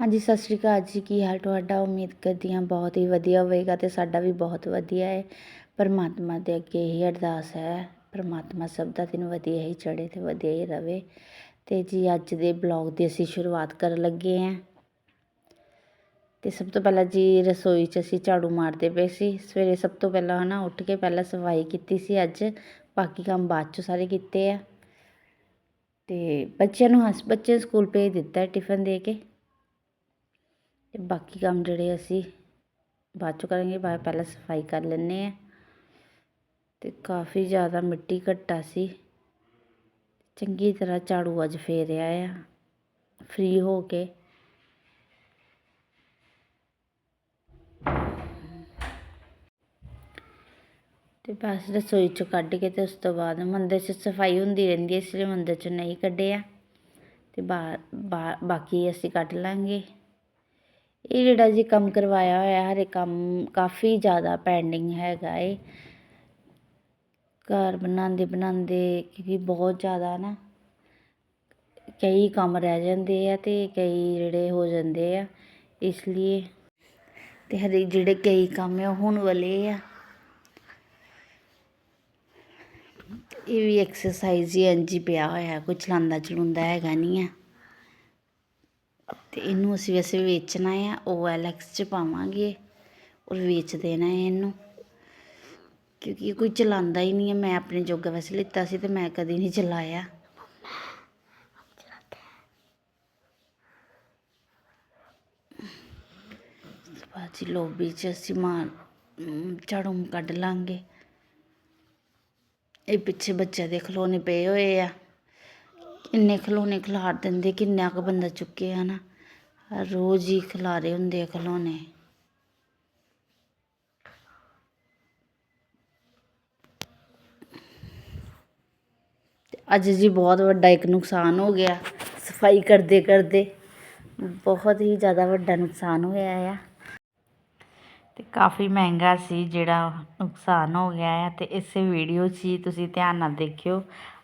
ਹਾਂਜੀ, ਸਤਿ ਸ਼੍ਰੀ ਅਕਾਲ ਜੀ। ਕੀ ਹਾਲ ਤੁਹਾਡਾ? ਉਮੀਦ ਕਰਦੀ ਹਾਂ ਬਹੁਤ ਹੀ ਵਧੀਆ ਹੋਵੇਗਾ ਤੇ ਸਾਡਾ ਵੀ ਬਹੁਤ ਵਧੀਆ ਹੈ। ਪਰਮਾਤਮਾ ਦੇ ਅੱਗੇ ਇਹ ਅਰਦਾਸ ਹੈ। ਪਰਮਾਤਮਾ ਸਭ ਦਾ ਦਿਨ ਵਧੀਆ ਹੀ ਚੜੇ ਤੇ ਵਧੀਆ ਹੀ ਰਵੇ। ਤੇ ਜੀ, ਅੱਜ ਦੇ ਬਲੌਗ ਦੀ ਅਸੀਂ ਸ਼ੁਰੂਆਤ ਕਰਨ ਲੱਗੇ ਹਾਂ। ਤੇ ਸਭ ਤੋਂ ਪਹਿਲਾਂ ਜੀ, ਰਸੋਈ 'ਚ ਅਸੀਂ ਝਾੜੂ ਮਾਰਦੇ ਪਏ ਸੀ। ਸਵੇਰੇ ਸਭ ਤੋਂ ਪਹਿਲਾਂ ਹਨਾ, ਉੱਠ ਕੇ ਪਹਿਲਾਂ ਸਫ਼ਾਈ ਕੀਤੀ ਸੀ ਅੱਜ। ਬਾਕੀ ਕੰਮ ਬਾਅਦ 'ਚ ਸਾਰੇ ਕੀਤੇ ਆ। ਤੇ ਬੱਚਿਆਂ ਨੂੰ ਹਸ, ਬੱਚੇ ਨੂੰ ਸਕੂਲ ਭੇਜ ਦਿੱਤਾ ਟਿਫਨ ਦੇ ਕੇ। ਅਤੇ ਬਾਕੀ ਕੰਮ ਜਿਹੜੇ ਅਸੀਂ ਬਾਅਦ ਚੋਂ ਕਰਾਂਗੇ, ਬਾ, ਪਹਿਲਾਂ ਸਫ਼ਾਈ ਕਰ ਲੈਂਦੇ ਹਾਂ। ਅਤੇ ਕਾਫੀ ਜ਼ਿਆਦਾ ਮਿੱਟੀ ਘੱਟਾ ਸੀ। ਚੰਗੀ ਤਰ੍ਹਾਂ ਝਾੜੂ ਅੱਜ ਫੇਰਿਆ ਆ। ਫ੍ਰੀ ਹੋ ਕੇ। ਤੇ ਬਸ ਰਸੋਈ ਚੋਂ ਕੱਢ ਕੇ ਤੇ ਉਸ ਤੋਂ ਬਾਅਦ ਮੰਦਰ 'ਚ ਸਫ਼ਾਈ ਹੁੰਦੀ ਰਹਿੰਦੀ ਹੈ, ਇਸ ਲਈ ਮੰਦਰ 'ਚ ਨਹੀਂ ਕੱਢਿਆ। ਤੇ ਬਾ, ਬਾਕੀ ਅਸੀਂ ਕੱਢ ਲਾਂਗੇ। ਇਹ ਜਿਹੜਾ ਜੀ ਕੰਮ ਕਰਵਾਇਆ ਹੋਇਆ, ਹਰੇ ਕੰਮ ਕਾਫੀ ਜ਼ਿਆਦਾ ਪੈਂਡਿੰਗ ਹੈਗਾ ਏ। ਘਰ ਬਣਾਉਂਦੇ ਬਣਾਉਂਦੇ ਕਿਉਂਕਿ ਬਹੁਤ ਜ਼ਿਆਦਾ ਨਾ ਕਈ ਕੰਮ ਰਹਿ ਜਾਂਦੇ ਆ ਤੇ ਕਈ ਜਿਹੜੇ ਹੋ ਜਾਂਦੇ ਆ, ਇਸ ਲਈ ਤੇ ਹਰੇ ਜਿਹੜੇ ਕਈ ਕੰਮ ਆ ਉਹ ਹੋਣ ਵਾਲੇ ਆ। ਇਹ ਵੀ ਐਕਸਰਸਾਈਜ਼ ਹੀ ਇੰਝ ਹੀ ਪਿਆ ਹੋਇਆ ਕੋਈ ਚਲਾਉਂਦਾ ਚਲੁੰਦਾ ਹੈਗਾ ਨਹੀਂ ਆ। ਅਤੇ ਇਹਨੂੰ ਅਸੀਂ ਵੈਸੇ ਵੇਚਣਾ ਆ, ਉਹ ਐਲਐਕਸ ਚ ਪਾਵਾਂਗੇ ਔਰ ਵੇਚ ਦੇਣਾ ਹੈ ਇਹਨੂੰ। ਕਿਉਂਕਿ ਕੋਈ ਚਲਾਉਂਦਾ ਹੀ ਨਹੀਂ ਹੈ, ਮੈਂ ਆਪਣੇ ਜੋਗਾ ਵੈਸੇ ਲਿੱਤਾ ਸੀ ਤੇ ਮੈਂ ਕਦੀ ਨਹੀਂ ਚਲਾਇਆ। ਬਾਜੀ ਲੋਬੀ ਚ ਅਸੀਂ ਮਾਰ ਝਾੜੂ ਕੱਢ ਲਾਂਗੇ। ਇਹ ਪਿੱਛੇ ਬੱਚਿਆਂ ਦੇ ਖਿਲੌਣੇ ਪਏ ਹੋਏ ਆ। ਇੰਨੇ ਖਿਲੌਣੇ ਖਿਲਾਰ ਦਿੰਦੇ, ਕਿੰਨਾ ਕੁ ਬੰਦਾ ਚੁੱਕੇ ਆ ਨਾ। ਰੋਜ਼ ਹੀ ਖਿਲਾਰੇ ਹੁੰਦੇ ਆ ਖਿਲੌਣੇ। ਅੱਜ ਜੀ ਬਹੁਤ ਵੱਡਾ ਇੱਕ ਨੁਕਸਾਨ ਹੋ ਗਿਆ, ਸਫ਼ਾਈ ਕਰਦੇ ਕਰਦੇ। ਬਹੁਤ ਹੀ ਜ਼ਿਆਦਾ ਵੱਡਾ ਨੁਕਸਾਨ ਹੋਇਆ ਆ। ਤੇ ਕਾਫੀ ਮਹਿੰਗਾ ਸੀ ਜਿਹੜਾ ਨੁਕਸਾਨ ਹੋ ਗਿਆ ਹੈ ਤੇ ਇਸ ਵੀਡੀਓ 'ਚ ਹੀ ਤੁਸੀਂ ਧਿਆਨ ਨਾਲ ਦੇਖਿਓ।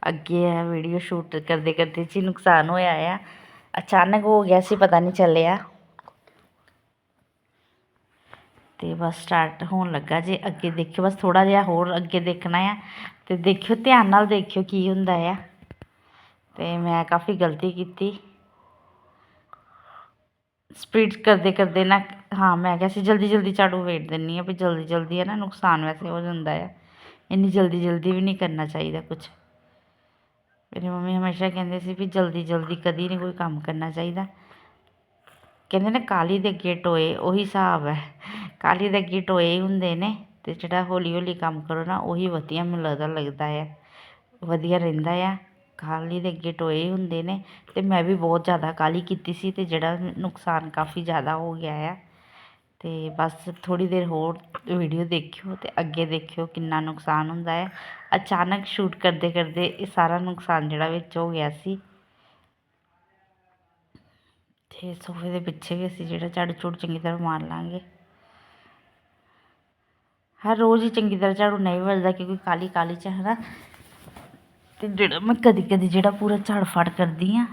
ਅੱਗੇ ਇਹ ਵੀਡੀਓ ਸ਼ੂਟ ਕਰਦੇ ਕਰਦੇ 'ਚ ਨੁਕਸਾਨ ਹੋਇਆ ਆ। ਅਚਾਨਕ ਹੋ ਗਿਆ ਸੀ, ਪਤਾ ਨਹੀਂ ਚੱਲਿਆ। ਤੇ ਬਸ ਸਟਾਰਟ ਹੋਣ ਲੱਗਾ ਜੇ, ਅੱਗੇ ਦੇਖਿਓ, ਬਸ ਥੋੜਾ ਜਿਹਾ ਹੋਰ ਅੱਗੇ ਦੇਖਣਾ ਆ। ਤੇ ਦੇਖਿਓ, ਧਿਆਨ ਨਾਲ ਦੇਖਿਓ ਕੀ ਹੁੰਦਾ ਆ। ਤੇ ਮੈਂ ਕਾਫੀ ਗਲਤੀ ਕੀਤੀ। ਸਪੀਡ ਕਰਦੇ ਕਰਦੇ ਨਾ, ਹਾਂ, ਮੈਂ ਕਿਹਾ ਸੀ ਜਲਦੀ ਜਲਦੀ ਝਾੜੂ ਵੇਟ ਦਿੰਨੀ ਆ, ਵੀ ਜਲਦੀ ਜਲਦੀ ਹੈ ਨਾ, ਨੁਕਸਾਨ ਵੈਸੇ ਹੋ ਜਾਂਦਾ ਆ। ਇੰਨੀ ਜਲਦੀ ਜਲਦੀ ਵੀ ਨਹੀਂ ਕਰਨਾ ਚਾਹੀਦਾ ਕੁਝ ਮੇਰੀ ਮੰਮੀ ਹਮੇਸ਼ਾ ਕਹਿੰਦੇ ਸੀ ਵੀ ਜਲਦੀ ਜਲਦੀ ਕਦੀ ਨਹੀਂ ਕੋਈ ਕੰਮ ਕਰਨਾ ਚਾਹੀਦਾ। ਕਹਿੰਦੇ ਨੇ ਕਾਹਲੀ ਦੇ ਅੱਗੇ ਟੋਏ, ਉਹੀ ਹਿਸਾਬ ਹੈ। ਕਾਹਲੀ ਦੇ ਅੱਗੇ ਟੋਏ ਹੀ ਹੁੰਦੇ ਨੇ ਅਤੇ ਜਿਹੜਾ ਹੌਲੀ ਹੌਲੀ ਕੰਮ ਕਰੋ ਨਾ, ਉਹੀ ਵਧੀਆ ਮੈਨੂੰ ਲੱਗਦਾ ਲੱਗਦਾ ਹੈ ਵਧੀਆ ਰਹਿੰਦਾ ਆ। ਕਾਹਲੀ ਦੇ ਅੱਗੇ ਟੋਏ ਹੀ ਹੁੰਦੇ ਨੇ ਅਤੇ ਮੈਂ ਵੀ ਬਹੁਤ ਜ਼ਿਆਦਾ ਕਾਹਲੀ ਕੀਤੀ ਸੀ ਅਤੇ ਜਿਹੜਾ ਨੁਕਸਾਨ ਕਾਫੀ ਜ਼ਿਆਦਾ ਹੋ ਗਿਆ ਆ। ਅਤੇ ਬਸ ਥੋੜ੍ਹੀ ਦੇਰ ਹੋਰ ਵੀਡੀਓ ਦੇਖਿਓ ਅਤੇ ਅੱਗੇ ਦੇਖਿਓ ਕਿੰਨਾ ਨੁਕਸਾਨ ਹੁੰਦਾ ਹੈ। ਅਚਾਨਕ ਸ਼ੂਟ ਕਰਦੇ ਕਰਦੇ ਇਹ ਸਾਰਾ ਨੁਕਸਾਨ ਜਿਹੜਾ ਵਿੱਚ ਹੋ ਗਿਆ ਸੀ। ਅਤੇ ਸੋਫੇ ਦੇ ਪਿੱਛੇ ਵੀ ਅਸੀਂ ਜਿਹੜਾ ਝਾੜੂ ਝੂੜ ਚੰਗੀ ਤਰ੍ਹਾਂ ਮਾਰ ਲਾਂਗੇ। ਹਰ ਰੋਜ਼ ਹੀ ਚੰਗੀ ਤਰ੍ਹਾਂ ਝਾੜੂ ਨਹੀਂ ਵੱਜਦਾ ਕਿਉਂਕਿ ਕਾਲੀ ਕਾਲੀ ਚ ਹੈ ਨਾ। ਅਤੇ ਜਿਹੜਾ ਮੈਂ ਕਦੀ ਕਦੀ ਜਿਹੜਾ ਪੂਰਾ ਝਾੜ ਫੜ ਕਰਦੀ ਹਾਂ।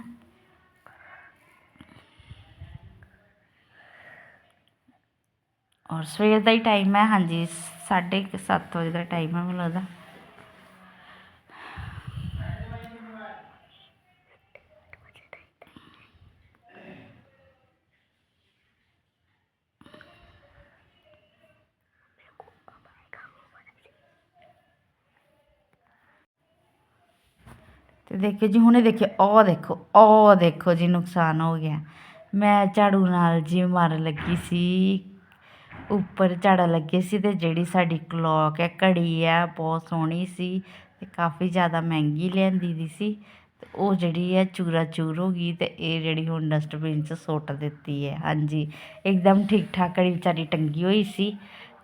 ਔਰ ਸਵੇਰ ਦਾ ਹੀ ਟਾਈਮ ਹੈ, ਹਾਂਜੀ 7:30 ਵਜੇ ਦਾ ਟਾਈਮ ਹੈ ਮੈਨੂੰ ਲੱਗਦਾ। ਤੇ ਦੇਖਿਓ ਜੀ, ਹੁਣੇ ਦੇਖਿਓ ਉਹ ਦੇਖੋ ਉਹ ਦੇਖੋ ਜੀ, ਨੁਕਸਾਨ ਹੋ ਗਿਆ। ਮੈਂ ਝਾੜੂ ਨਾਲ ਜੀ ਮਾਰਨ ਲੱਗੀ ਸੀ। ਉੱਪਰ ਝਾੜਾ ਲੱਗੇ ਸੀ ਤੇ ਜਿਹੜੀ ਸਾਡੀ ਕਲੋਕ ਹੈ, ਘੜੀ ਹੈ, ਬਹੁਤ ਸੋਹਣੀ ਸੀ ਤੇ ਕਾਫੀ ਜ਼ਿਆਦਾ ਮਹਿੰਗੀ ਲਿਆਂਦੀ ਦੀ ਸੀ ਤੇ ਉਹ ਜਿਹੜੀ ਹੈ ਚੂਰਾ ਚੂਰ ਹੋ ਗਈ ਤੇ ਇਹ ਜਿਹੜੀ ਹੁਣ ਡਸਟਬਿਨ 'ਚ ਸੁੱਟ ਦਿੱਤੀ ਹੈ। ਹਾਂਜੀ, ਇੱਕਦਮ ਠੀਕ ਠਾਕ ਘੜੀ ਵਿਚਾਰੀ ਟੰਗੀ ਹੋਈ ਸੀ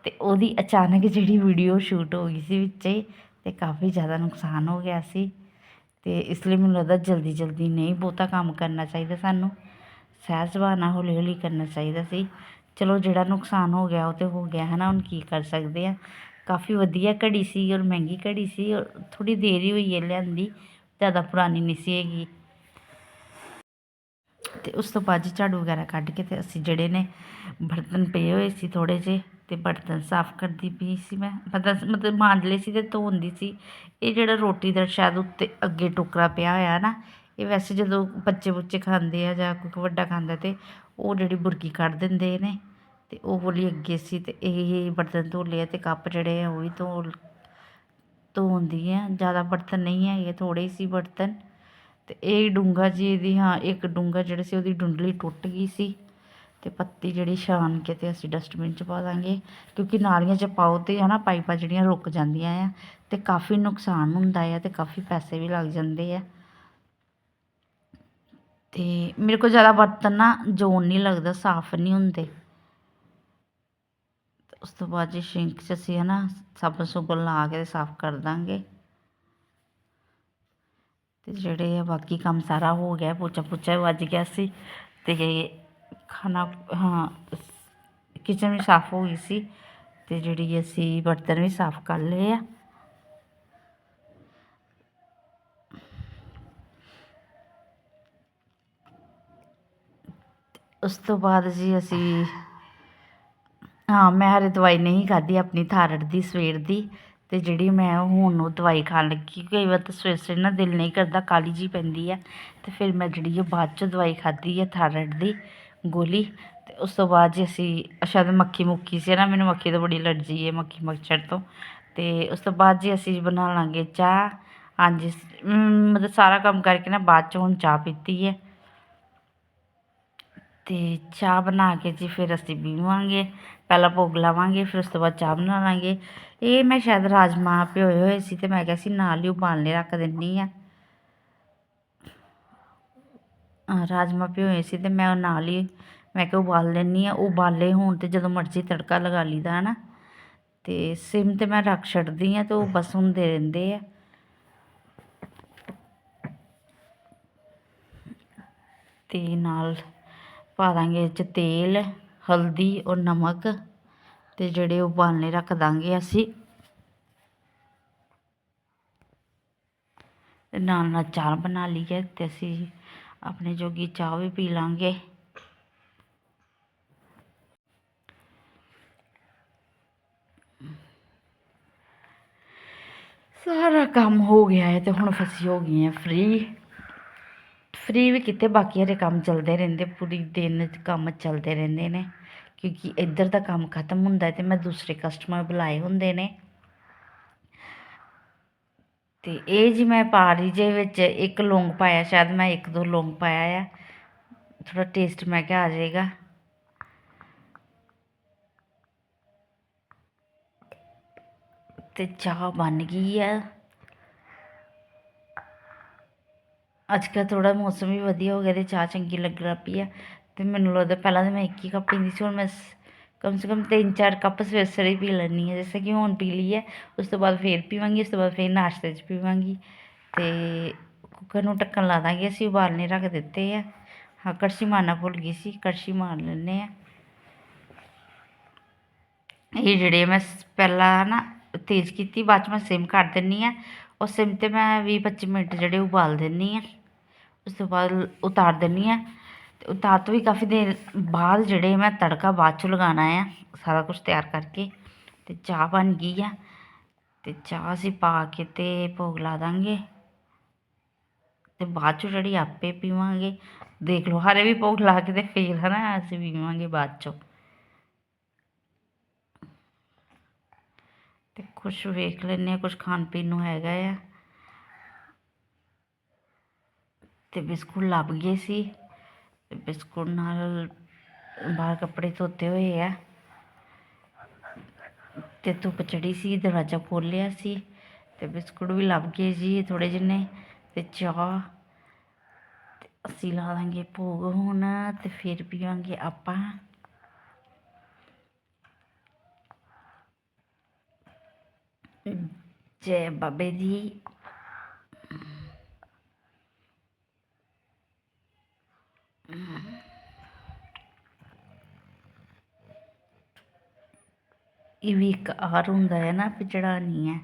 ਤੇ ਉਹਦੀ ਅਚਾਨਕ ਜਿਹੜੀ ਵੀਡੀਓ ਸ਼ੂਟ ਹੋ ਗਈ ਸੀ ਵਿੱਚੇ ਤੇ ਕਾਫੀ ਜ਼ਿਆਦਾ ਨੁਕਸਾਨ ਹੋ ਗਿਆ ਸੀ ਤੇ ਇਸ ਲਈ ਮੈਨੂੰ ਲੱਗਦਾ ਜਲਦੀ ਜਲਦੀ ਨਹੀਂ ਬਹੁਤਾ ਕੰਮ ਕਰਨਾ ਚਾਹੀਦਾ ਸਾਨੂੰ। ਸਹਿਜ ਸੁਭਾਅ ਨਾਲ ਹੌਲੀ ਹੌਲੀ ਕਰਨਾ ਚਾਹੀਦਾ ਸੀ। ਚਲੋ, ਜਿਹੜਾ ਨੁਕਸਾਨ ਹੋ ਗਿਆ, ਉਹ ਤਾਂ ਹੋ ਗਿਆ ਹੈ ਨਾ ਹੁਣ ਕੀ ਕਰ ਸਕਦੇ ਹਾਂ ਕਾਫੀ ਵਧੀਆ ਘੜੀ ਸੀ ਔਰ ਮਹਿੰਗੀ ਘੜੀ ਸੀ, ਔਰ ਥੋੜ੍ਹੀ ਦੇਰ ਹੀ ਹੋਈ ਹੈ ਲਿਆਂਦੀ। ਜ਼ਿਆਦਾ ਪੁਰਾਣੀ ਨਹੀਂ ਸੀ ਹੈਗੀ। ਅਤੇ ਉਸ ਤੋਂ ਬਾਅਦ ਜੀ ਝਾੜੂ ਵਗੈਰਾ ਕੱਢ ਕੇ ਤੇ ਅਸੀਂ ਜਿਹੜੇ ਨੇ ਬਰਤਨ ਪਏ ਹੋਏ ਸੀ ਥੋੜ੍ਹੇ ਜਿਹੇ ਤੇ ਬਰਤਨ ਸਾਫ਼ ਕਰਦੀ ਪਈ ਸੀ ਮੈਂ। ਮਤਲਬ ਮਤਲਬ ਮਾਂਜ ਲਏ ਸੀ ਤੇ ਧੋਂਦੀ ਸੀ। ਇਹ ਜਿਹੜਾ ਰੋਟੀ ਦਾ ਸ਼ਾਇਦ ਉੱਤੇ ਅੱਗੇ ਟੁਕੜਾ ਪਿਆ ਹੋਇਆ ਨਾ ਇਹ ਵੈਸੇ ਜਦੋਂ ਬੱਚੇ ਬੁੱਚੇ ਖਾਂਦੇ ਆ ਜਾਂ ਕੋਈ ਵੱਡਾ ਖਾਂਦਾ ਤੇ ਉਹ ਜਿਹੜੀ ਬੁਰਕੀ ਕੱਢ ਦਿੰਦੇ ਨੇ ਤੇ ਉਹ ਵਾਲੀ ਅੱਗੇ ਸੀ ਤੇ ਇਹ ਬਰਤਨ ਧੋ ਲਏ ਆ ਤੇ ਕੱਪ ਜਿਹੜੇ ਆ ਉਹ ਵੀ ਧੋ ਧੋਂਦੀ ਆ। ਜ਼ਿਆਦਾ ਬਰਤਨ ਨਹੀਂ ਹੈਗੇ ਥੋੜੇ ਹੀ ਸੀ ਬਰਤਨ। ਤੇ ਇਹ ਡੂੰਗਾ ਜੀ ਇਹਦੀ, ਹਾਂ, ਇੱਕ ਡੂੰਗਾ ਜਿਹੜਾ ਸੀ ਉਹਦੀ ਡੁੰਡਲੀ ਟੁੱਟ ਗਈ ਸੀ। ਤੇ ਪੱਤੀ ਜਿਹੜੀ ਛਾਣ ਕੇ ਤੇ ਅਸੀਂ ਡਸਟਬਿਨ ਚ ਪਾ ਦਾਂਗੇ। ਕਿਉਂਕਿ ਨਾਲੀਆਂ ਚ ਪਾਓ ਤੇ ਹਨਾ, ਪਾਈਪਾਂ ਜਿਹੜੀਆਂ ਰੁਕ ਜਾਂਦੀਆਂ ਆ ਤੇ ਕਾਫੀ ਨੁਕਸਾਨ ਹੁੰਦਾ ਆ ਤੇ ਕਾਫੀ ਪੈਸੇ ਵੀ ਲੱਗ ਜਾਂਦੇ ਆ। ਅਤੇ ਮੇਰੇ ਕੋਲ ਜ਼ਿਆਦਾ ਬਰਤਨ ਨਾ ਜੋਨ ਨਹੀਂ ਲੱਗਦਾ, ਸਾਫ਼ ਨਹੀਂ ਹੁੰਦੇ। ਉਸ ਤੋਂ ਬਾਅਦ ਜੇ ਸ਼ਿੰਕ ਚ ਅਸੀਂ ਹੈ ਨਾ ਸਾਬਣ ਸੁਬਣ ਲਾ ਕੇ ਸਾਫ਼ ਕਰ ਦਾਂਗੇ। ਅਤੇ ਜਿਹੜੇ ਆ ਬਾਕੀ ਕੰਮ ਸਾਰਾ ਹੋ ਗਿਆ, ਪੋਚਾ ਪੋਚਾ ਵੱਜ ਗਿਆ ਸੀ ਅਤੇ ਖਾਣਾ, ਹਾਂ ਕਿਚਨ ਵੀ ਸਾਫ਼ ਹੋ ਗਈ ਸੀ ਅਤੇ ਜਿਹੜੀ ਅਸੀਂ ਬਰਤਨ ਵੀ ਸਾਫ਼ ਕਰ ਲਏ ਆ। ਉਸ ਤੋਂ ਬਾਅਦ ਜੀ ਅਸੀਂ, ਹਾਂ, ਮੈਂ ਹਰੇ ਦਵਾਈ ਨਹੀਂ ਖਾਧੀ ਆਪਣੀ ਥਾਇਰਾਇਡ ਦੀ, ਸਵੇਰ ਦੀ। ਅਤੇ ਜਿਹੜੀ ਮੈਂ ਹੁਣ ਉਹ ਦਵਾਈ ਖਾਣ ਲੱਗੀ, ਕਈ ਵਾਰ ਤਾਂ ਸਵੇਰੇ ਸਵੇਰੇ ਨਾ ਦਿਲ ਨਹੀਂ ਕਰਦਾ, ਕਾਹਲੀ ਜਿਹੀ ਪੈਂਦੀ ਹੈ ਅਤੇ ਫਿਰ ਮੈਂ ਜਿਹੜੀ ਉਹ ਬਾਅਦ 'ਚੋਂ ਦਵਾਈ ਖਾਧੀ ਹੈ ਥਾਇਰਾਇਡ ਦੀ, ਗੋਲੀ। ਅਤੇ ਉਸ ਤੋਂ ਬਾਅਦ ਜੀ ਅਸੀਂ ਸ਼ਾਇਦ ਮੱਖੀ ਮੁੱਕੀ ਸੀ ਨਾ, ਮੈਨੂੰ ਮੱਖੀ ਤੋਂ ਬੜੀ ਐਲਰਜੀ ਹੈ ਮੱਖੀ ਮੱਛਰ ਤੋਂ। ਅਤੇ ਉਸ ਤੋਂ ਬਾਅਦ ਜੀ ਅਸੀਂ ਬਣਾ ਲਾਂਗੇ ਚਾਹ। ਹਾਂਜੀ ਮਤਲਬ ਸਾਰਾ ਕੰਮ ਕਰਕੇ ਨਾ ਬਾਅਦ 'ਚੋਂ ਹੁਣ ਚਾਹ ਪੀਤੀ ਹੈ ਅਤੇ ਚਾਹ ਬਣਾ ਕੇ ਜੀ ਫਿਰ ਅਸੀਂ ਪੀਵਾਂਗੇ ਪਹਿਲਾਂ ਭੋਗ ਲਾਵਾਂਗੇ ਫਿਰ ਉਸ ਤੋਂ ਬਾਅਦ ਚਾਹ ਬਣਾ ਲਾਂਗੇ। ਇਹ ਮੈਂ ਸ਼ਾਇਦ ਰਾਜਮਾਂਹ ਭਿਓਏ ਹੋਏ ਸੀ ਅਤੇ ਮੈਂ ਕਿਹਾ ਸੀ ਨਾਲ ਹੀ ਉਬਾਲਣੇ ਰੱਖ ਦਿੰਦੀ ਹਾਂ, ਰਾਜਮਾਂਹ ਭਿਓਏ ਸੀ ਅਤੇ ਮੈਂ ਉਹ ਨਾਲ ਹੀ ਮੈਂ ਕਿਹਾ ਉਬਾਲ ਲੈਂਦੀ ਹਾਂ ਉਬਾਲੇ ਹੋਣ ਤੇ ਜਦੋਂ ਮਰਜ਼ੀ ਤੜਕਾ ਲਗਾ ਲਈਦਾ ਹੈ ਨਾ ਅਤੇ ਸਿਮ ਤੇ ਮੈਂ ਰੱਖ ਛੱਡਦੀ ਹਾਂ ਤੇ ਉਹ ਬਸ ਹੁੰਦੇ ਰਹਿੰਦੇ ਆ। ਅਤੇ ਨਾਲ ਪਾ ਦਾਂਗੇ ਇਹ 'ਚ ਤੇਲ, ਹਲਦੀ ਔਰ ਨਮਕ ਤੇ ਜਿਹੜੇ ਉਬਾਲਣੇ ਰੱਖ ਦਾਂਗੇ ਅਸੀਂ। ਤੇ ਨਾਲ ਨਾਲ ਚਾਹ ਬਣਾ ਲਈਏ ਹੈ ਤੇ ਅਸੀਂ ਆਪਣੇ ਜੋਗੀ ਚਾਹ ਵੀ ਪੀ ਲਾਂਗੇ। ਸਾਰਾ ਕੰਮ ਹੋ ਗਿਆ ਹੈ ਤੇ ਹੁਣ ਫਸੀ ਹੋ ਗਈ ਹੈ ਫ੍ਰੀ ਫ੍ਰੀ ਵੀ ਕਿਤੇ ਬਾਕੀ ਹਰੇ ਕੰਮ ਚੱਲਦੇ ਰਹਿੰਦੇ, ਪੂਰੀ ਦਿਨ ਕੰਮ ਚੱਲਦੇ ਰਹਿੰਦੇ ਨੇ। ਕਿਉਂਕਿ ਇੱਧਰ ਦਾ ਕੰਮ ਖਤਮ ਹੁੰਦਾ ਹੈ ਤੇ ਮੈਂ ਦੂਸਰੇ ਕਸਟਮਰ ਬੁਲਾਏ ਹੁੰਦੇ ਨੇ। ਤੇ ਇਹ ਜੀ ਮੈਂ ਪਾ ਰਹੀ ਜੇ ਵਿੱਚ ਇੱਕ ਲੌਂਗ ਪਾਇਆ, ਸ਼ਾਇਦ ਮੈਂ ਇੱਕ ਦੋ ਲੌਂਗ ਪਾਇਆ ਆ। ਥੋੜਾ ਟੇਸਟ ਮੈਂ ਕਿਹਾ ਆ ਜਾਏਗਾ। ਤੇ ਚਾਹ ਬਣ ਗਈ ਆ। ਅੱਜ ਕੱਲ੍ਹ ਥੋੜ੍ਹਾ ਮੌਸਮ ਵੀ ਵਧੀਆ ਹੋ ਗਿਆ ਅਤੇ ਚਾਹ ਚੰਗੀ ਲੱਗ ਲੱਗ ਪਈ ਆ। ਅਤੇ ਮੈਨੂੰ ਲੱਗਦਾ ਪਹਿਲਾਂ ਤਾਂ ਮੈਂ ਇੱਕ ਹੀ ਕੱਪ ਪੀਂਦੀ ਸੀ, ਹੁਣ ਮੈਂ ਕਮ ਸੇ ਕਮ ਤਿੰਨ ਚਾਰ ਕੱਪ ਸਵੇਰੇ ਸਵੇਰੇ ਪੀ ਲੈਂਦੀ ਹਾਂ। ਜੈਸੇ ਕਿ ਹੁਣ ਪੀ ਲਈ ਹੈ, ਉਸ ਤੋਂ ਬਾਅਦ ਫਿਰ ਪੀਵਾਂਗੀ, ਉਸ ਤੋਂ ਬਾਅਦ ਫਿਰ ਨਾਸ਼ਤੇ 'ਚ ਪੀਵਾਂਗੀ। ਅਤੇ ਕੁੱਕਰ ਨੂੰ ਢੱਕਣ ਲਾ ਦਾਂਗੇ, ਅਸੀਂ ਉਬਾਲਣੇ ਰੱਖ ਦਿੱਤੇ ਆ। ਹਾਂ, ਕੜਛੀ ਮਾਰਨਾ ਭੁੱਲ ਗਈ ਸੀ, ਕੜਛੀ ਮਾਰ ਲੈਂਦੇ ਆ ਇਹ ਜਿਹੜੇ ਮੈਂ ਸ- ਪਹਿਲਾਂ ਨਾ ਤੇਜ਼ ਕੀਤੀ, ਬਾਅਦ 'ਚ ਮੈਂ ਸਿਮ ਕਰ ਦਿੰਨੀ ਆ ਉਹ ਸਿਮ ਤੇ ਮੈਂ 20 25 ਮਿੰਟ ਜਿਹੜੇ ਉਬਾਲ ਦਿੰਨੀ ਆ ਉਸ ਤੋਂ ਬਾਅਦ ਉਤਾਰ ਦਿੰਦੀ ਹਾਂ। ਅਤੇ ਉਤਾਰ ਤੋਂ ਵੀ ਕਾਫੀ ਦੇਰ ਬਾਅਦ ਜਿਹੜੇ ਮੈਂ ਤੜਕਾ ਬਾਅਦ 'ਚੋਂ ਲਗਾਉਣਾ ਆ, ਸਾਰਾ ਕੁਛ ਤਿਆਰ ਕਰਕੇ ਅਤੇ ਚਾਹ ਬਣ ਗਈ ਆ। ਅਤੇ ਚਾਹ ਅਸੀਂ ਪਾ ਕੇ ਅਤੇ ਭੋਗ ਲਾ ਦਾਂਗੇ। ਅਤੇ ਬਾਅਦ 'ਚੋਂ ਜਿਹੜੀ ਆਪੇ ਪੀਵਾਂਗੇ, ਦੇਖ ਲਓ ਹਾਰੇ ਵੀ ਭੋਗ ਲਾ ਕੇ ਤੇ ਫੇਰ ਨਾ ਅਸੀਂ ਪੀਵਾਂਗੇ ਬਾਅਦ 'ਚੋਂ। ਤੇ ਕੁਛ ਵੇਖ ਲੈਂਦੇ ਹਾਂ, ਕੁਛ ਖਾਣ ਪੀਣ ਨੂੰ ਹੈਗਾ ਆ। ਅਤੇ ਬਿਸਕੁਟ ਲੱਭ ਗਏ ਸੀ ਬਿਸਕੁਟ ਨਾਲ ਬਾਹਰ ਕੱਪੜੇ ਧੋਤੇ ਹੋਏ ਆ। ਅਤੇ ਧੁੱਪ ਚੜ੍ਹੀ ਸੀ, ਦਰਵਾਜ਼ਾ ਖੋਲ੍ਹਿਆ ਸੀ ਅਤੇ ਬਿਸਕੁਟ ਵੀ ਲੱਭ ਗਏ ਜੀ ਥੋੜੇ ਜਿਹਨੇ ਅਤੇ ਚਾਹ ਤੇ ਅਸੀਂ ਲਾ ਦਾਂਗੇ ਭੋਗ ਹੁਣ ਅਤੇ ਫਿਰ ਪੀਵਾਂਗੇ ਆਪਾਂ। ਜੈ ਬਾਬੇ ਦੀ ਇਹ ਵੀ ਇੱਕ ਆਰ ਹੁੰਦਾ ਹੈ ਨਾ ਵੀ ਚੜਾਉਣੀ ਹੈ।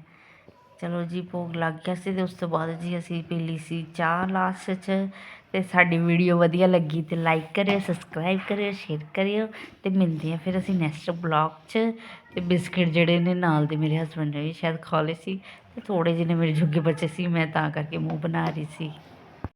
ਚਲੋ ਜੀ, ਭੋਗ ਲੱਗ ਗਿਆ ਸੀ ਅਤੇ ਉਸ ਤੋਂ ਬਾਅਦ ਜੀ ਅਸੀਂ ਪੀ ਲਈ ਸੀ ਚਾਹ ਲਾਸਟ 'ਚ ਅਤੇ ਸਾਡੀ ਵੀਡੀਓ ਵਧੀਆ ਲੱਗੀ ਤੇ ਲਾਈਕ ਕਰਿਓ ਸਬਸਕ੍ਰਾਈਬ ਕਰਿਓ ਸ਼ੇਅਰ ਕਰਿਓ ਅਤੇ ਮਿਲਦੇ ਹਾਂ ਫਿਰ ਅਸੀਂ ਨੈਕਸਟ ਬਲੌਗ 'ਚ ਅਤੇ ਬਿਸਕਿਟ ਜਿਹੜੇ ਨੇ ਨਾਲ ਦੇ ਮੇਰੇ ਹਸਬੰਡ ਨੇ ਵੀ ਸ਼ਾਇਦ ਖਾ ਲਏ ਸੀ ਅਤੇ ਥੋੜ੍ਹੇ ਜਿਹੇ ਨੇ ਮੇਰੇ ਜੋਗੇ ਬੱਚੇ ਸੀ, ਮੈਂ ਤਾਂ ਕਰਕੇ ਮੂੰਹ ਬਣਾ ਰਹੀ ਸੀ।